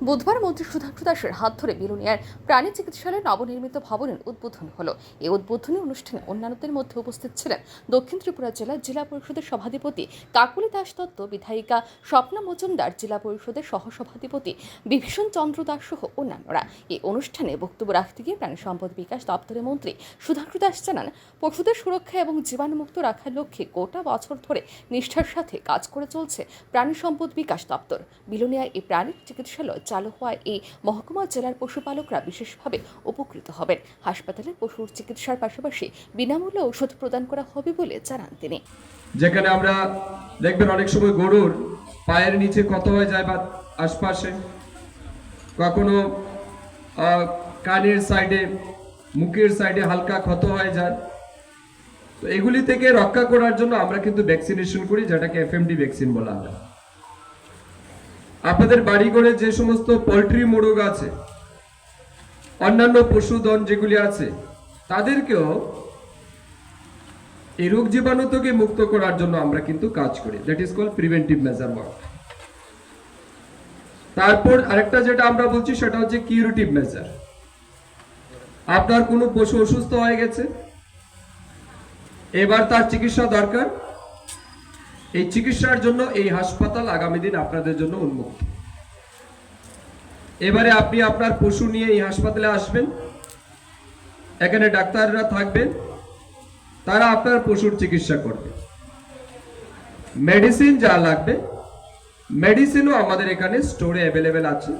বুধবার মন্ত্রী সুধাংশু দাসের হাত ধরে বিলুনিয়ার প্রাণী চিকিৎসালয়ের নবনির্মিত ভবনের উদ্বোধন হলো। এই উদ্বোধনী অনুষ্ঠানে অন্যান্যদের মধ্যে উপস্থিত ছিলেন দক্ষিণ ত্রিপুরা জেলা জেলা পরিষদের সভাধিপতি কাকুলি দাস দত্ত, বিধায়িকা স্বপ্না মজুমদার, জেলা পরিষদের সহসভাধিপতি বিভীষণ চন্দ্র দাস সহ অন্যান্যরা। এই অনুষ্ঠানে বক্তব্য রাখতে গিয়ে প্রাণী সম্পদ বিকাশ দপ্তরের মন্ত্রী সুধাংশু দাস জানান, পশুদের সুরক্ষা এবং জীবাণুমুক্ত রাখার লক্ষ্যে গোটা বছর ধরে নিষ্ঠার সাথে কাজ করে চলছে প্রাণী সম্পদ বিকাশ দপ্তর। বিলোনিয়ায় এই প্রাণী চিকিৎসালয় চালু হওয়ায় এই মহকুমা জেলার পশুপালকরা বিশেষভাবে উপকৃত হবেন। হাসপাতালে পশুর চিকিৎসার পাশাপাশি বিনামূল্যে ঔষধ প্রদান করা হবে বলে জানান তিনি। যেখানে আমরা দেখবেন অনেক সময় গরুর পায়ের নিচে ক্ষত হয়ে যায় বা আশপাশে। কখনো কানের সাইডে, মুখের সাইডে হালকা ক্ষত হয়ে যায়। তো এগুলি থেকে রক্ষা করার জন্য আমরা কিন্তু ভ্যাকসিনেশন করি, যেটাকে এফএমডি ভ্যাকসিন বলা হয়। আপনাদের বাড়ি করে যে সমস্ত পোলট্রি মোরগ আছে, অন্যান্য পশুধন যেগুলি আছে, তাদেরকেও এই রোগ জীবাণু থেকে মুক্ত করার জন্য আমরা কিন্তু কাজ করি। That is call preventive measure work তারপর আরেকটা যেটা আমরা বলছি, সেটা হচ্ছে কিউরেটিভ মেজার আপনার কোনো পশু অসুস্থ হয়ে গেছে, এবার তার চিকিৎসা দরকার। এই চিকিৎসার জন্য এই হাসপাতাল আগামী দিন আপনাদের জন্য উন্মুক্ত। এবারে আপনি আপনার পশু নিয়ে এই হাসপাতালে আসবেন। এখানে ডাক্তাররা থাকবেন। তারা আপনার পশুর চিকিৎসা করবে। মেডিসিন যা লাগবে, মেডিসিনও আমাদের এখানে স্টোরে অ্যাভেলেবেল আছে।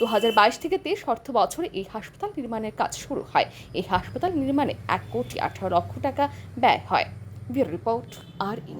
দু হাজার বাইশ থেকে তেইশ অর্থ বছরে এই হাসপাতাল নির্মাণের কাজ শুরু হয়। এই হাসপাতাল নির্মাণে এক কোটি আঠারো লক্ষ টাকা ব্যয় হয়। ব্যুরো রিপোর্ট, আর ই